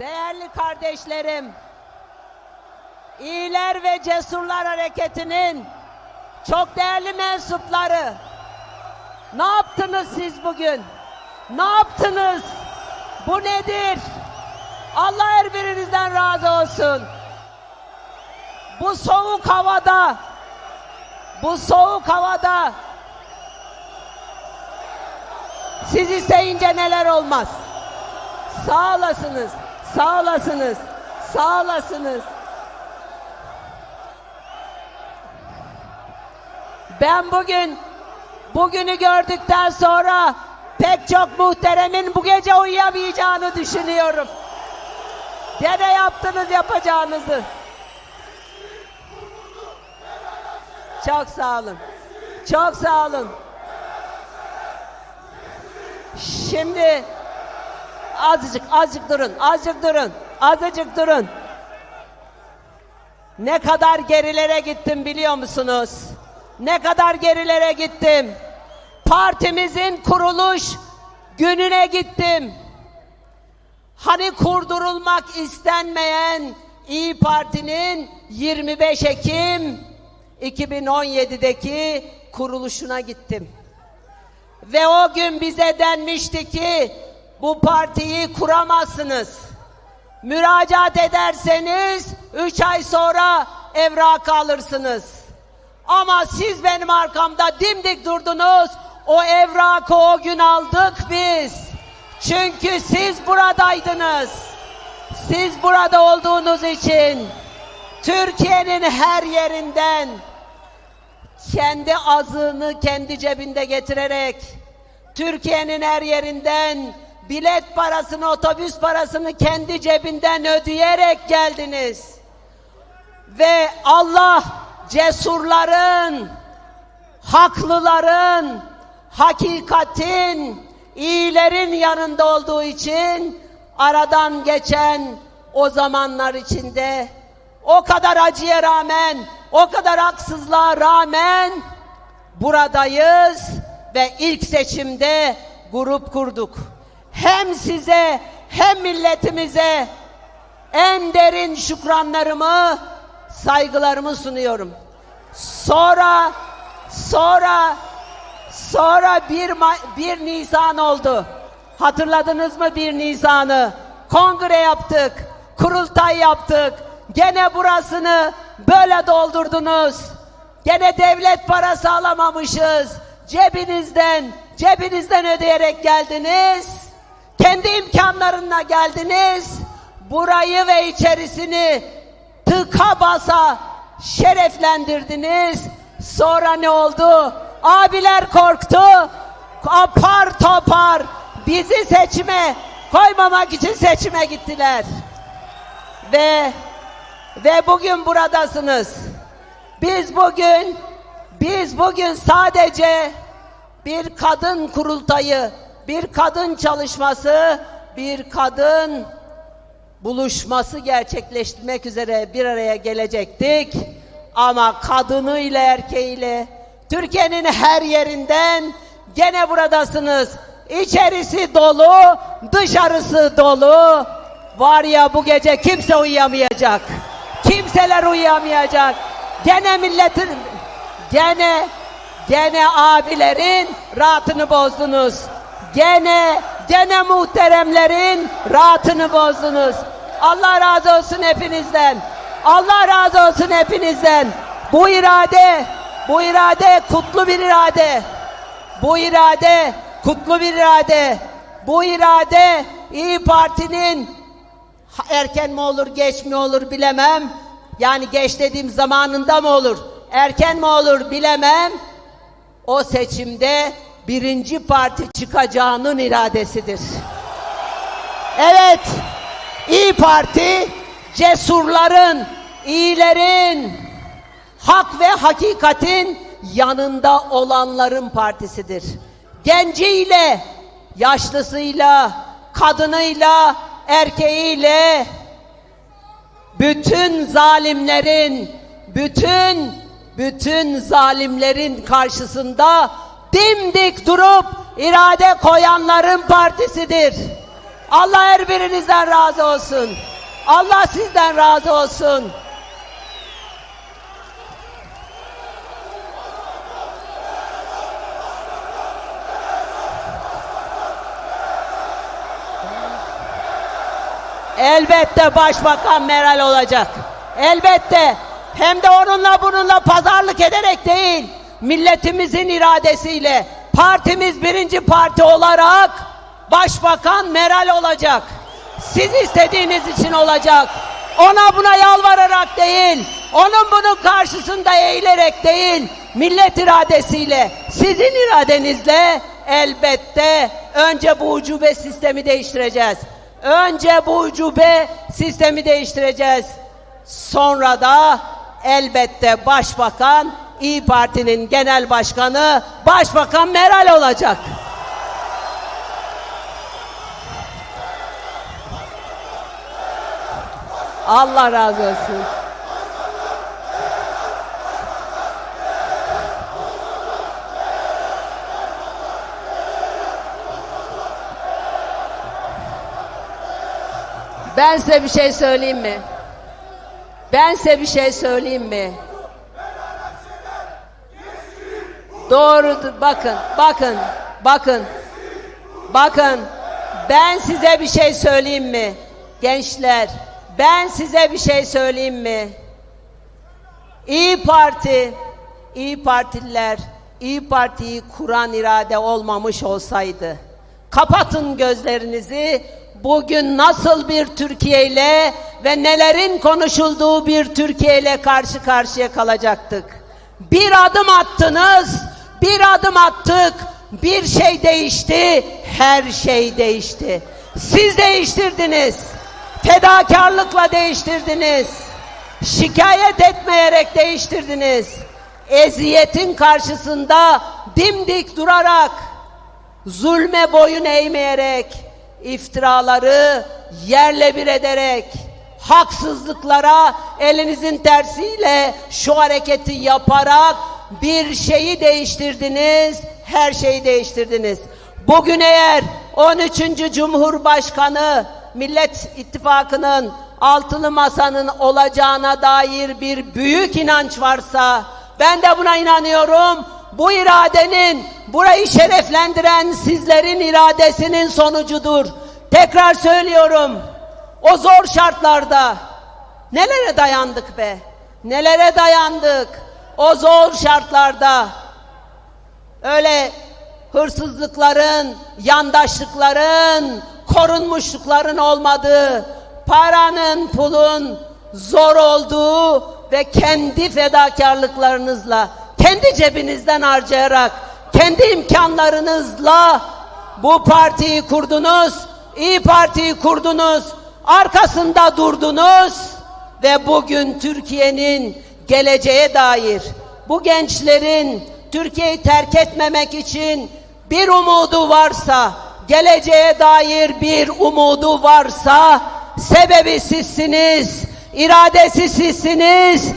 Değerli kardeşlerim, İyiler ve Cesurlar Hareketi'nin çok değerli mensupları, ne yaptınız siz bugün? Ne yaptınız? Bu nedir? Allah her birinizden razı olsun. Bu soğuk havada, bu soğuk havada siz isteyince neler olmaz? Sağ olasınız, sağ olasınız, sağ olasınız. Ben bugün, bugünü gördükten sonra pek çok muhteremin bu gece uyuyamayacağını düşünüyorum. Gene yaptınız yapacağınızı. Çok sağ olun. Çok sağ olun. Şimdi azıcık azıcık durun. Azıcık durun. Azıcık durun. Ne kadar gerilere gittim biliyor musunuz? Ne kadar gerilere gittim. Partimizin kuruluş gününe gittim. Hani kurdurulmak istenmeyen İyi Parti'nin 25 Ekim 2017'deki kuruluşuna gittim. Ve o gün bize denmişti ki bu partiyi kuramazsınız. Müracaat ederseniz 3 ay sonra evrak alırsınız. Ama siz benim arkamda dimdik durdunuz. O evrakı o gün aldık biz. Çünkü siz buradaydınız. Siz burada olduğunuz için Türkiye'nin her yerinden kendi azığını kendi cebinde getirerek Türkiye'nin her yerinden bilet parasını, otobüs parasını kendi cebinden ödeyerek geldiniz. Ve Allah cesurların, haklıların, hakikatin, iyilerin yanında olduğu için aradan geçen o zamanlar içinde o kadar acıya rağmen, o kadar haksızlığa rağmen buradayız ve ilk seçimde grup kurduk. Hem size hem milletimize en derin şükranlarımı, saygılarımı sunuyorum. Sonra, sonra, sonra bir, Ma- bir Nisan oldu. Hatırladınız mı bir Nisan'ı? Kongre yaptık, kurultay yaptık. Gene burasını böyle doldurdunuz. Gene devlet parası alamamışız. Cebinizden, cebinizden ödeyerek geldiniz. Kendi imkanlarına geldiniz. Burayı ve içerisini tıka basa şereflendirdiniz. Sonra ne oldu? Abiler korktu. Apar topar bizi seçime koymamak için seçime gittiler. Ve ve bugün buradasınız. Biz bugün biz bugün sadece bir kadın kurultayı, bir kadın çalışması, bir kadın buluşması gerçekleştirmek üzere bir araya gelecektik. Ama kadınıyla erkeğiyle Türkiye'nin her yerinden gene buradasınız. İçerisi dolu, dışarısı dolu. Var ya bu gece kimse uyuyamayacak. Kimseler uyuyamayacak. Gene milletin, gene, gene abilerin rahatını bozdunuz. Gene, gene muhteremlerin rahatını bozdunuz. Allah razı olsun hepinizden. Allah razı olsun hepinizden. Bu irade, bu irade kutlu bir irade. Bu irade kutlu bir irade. Bu irade İyi Parti'nin erken mi olur geç mi olur bilemem. Yani geç dediğim zamanında mı olur? Erken mi olur bilemem. O seçimde birinci parti çıkacağının iradesidir. Evet, İyi Parti cesurların, iyilerin, hak ve hakikatin yanında olanların partisidir. Genciyle, yaşlısıyla, kadınıyla, erkeğiyle bütün zalimlerin, bütün bütün zalimlerin karşısında dimdik durup irade koyanların partisidir. Allah her birinizden razı olsun. Allah sizden razı olsun. Elbette Başbakan Meral olacak. Elbette. Hem de onunla bununla pazarlık ederek değil, milletimizin iradesiyle, partimiz birinci parti olarak Başbakan Meral olacak. Siz istediğiniz için olacak. Ona buna yalvararak değil, onun bunun karşısında eğilerek değil, millet iradesiyle, sizin iradenizle elbette önce bu ucube sistemi değiştireceğiz. Önce bu ucube sistemi değiştireceğiz. Sonra da elbette başbakan İyi Parti'nin genel başkanı Başbakan Meral olacak. Allah razı olsun. Ben size bir şey söyleyeyim mi? Ben size bir şey söyleyeyim mi? Doğrudur. Bakın, bakın, bakın. Bakın. Ben size bir şey söyleyeyim mi? Gençler, ben size bir şey söyleyeyim mi? İyi Parti, İyi Partililer, İyi Parti'yi kuran irade olmamış olsaydı, kapatın gözlerinizi, bugün nasıl bir Türkiye ile ve nelerin konuşulduğu bir Türkiye ile karşı karşıya kalacaktık. Bir adım attınız, bir adım attık, bir şey değişti, her şey değişti. Siz değiştirdiniz, fedakarlıkla değiştirdiniz, şikayet etmeyerek değiştirdiniz. Eziyetin karşısında dimdik durarak, zulme boyun eğmeyerek, iftiraları yerle bir ederek, haksızlıklara elinizin tersiyle şu hareketi yaparak bir şeyi değiştirdiniz, her şeyi değiştirdiniz. Bugün eğer 13. Cumhurbaşkanı Millet İttifakı'nın altılı masanın olacağına dair bir büyük inanç varsa ben de buna inanıyorum. Bu iradenin burayı şereflendiren sizlerin iradesinin sonucudur. Tekrar söylüyorum. O zor şartlarda nelere dayandık be? Nelere dayandık? O zor şartlarda öyle hırsızlıkların, yandaşlıkların, korunmuşlukların olmadığı, paranın, pulun zor olduğu ve kendi fedakarlıklarınızla, kendi cebinizden harcayarak, kendi imkanlarınızla bu partiyi kurdunuz, İyi Parti'yi kurdunuz, arkasında durdunuz ve bugün Türkiye'nin geleceğe dair bu gençlerin Türkiye'yi terk etmemek için bir umudu varsa, geleceğe dair bir umudu varsa sebebi sizsiniz, iradesi sizsiniz.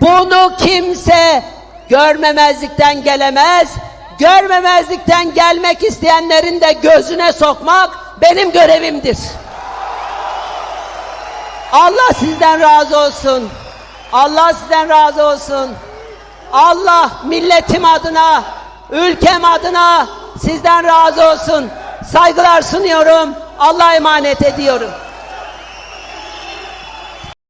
Bunu kimse görmemezlikten gelemez. Görmemezlikten gelmek isteyenlerin de gözüne sokmak benim görevimdir. Allah sizden razı olsun. Allah sizden razı olsun. Allah milletim adına, ülkem adına sizden razı olsun. Saygılar sunuyorum. Allah'a emanet ediyorum.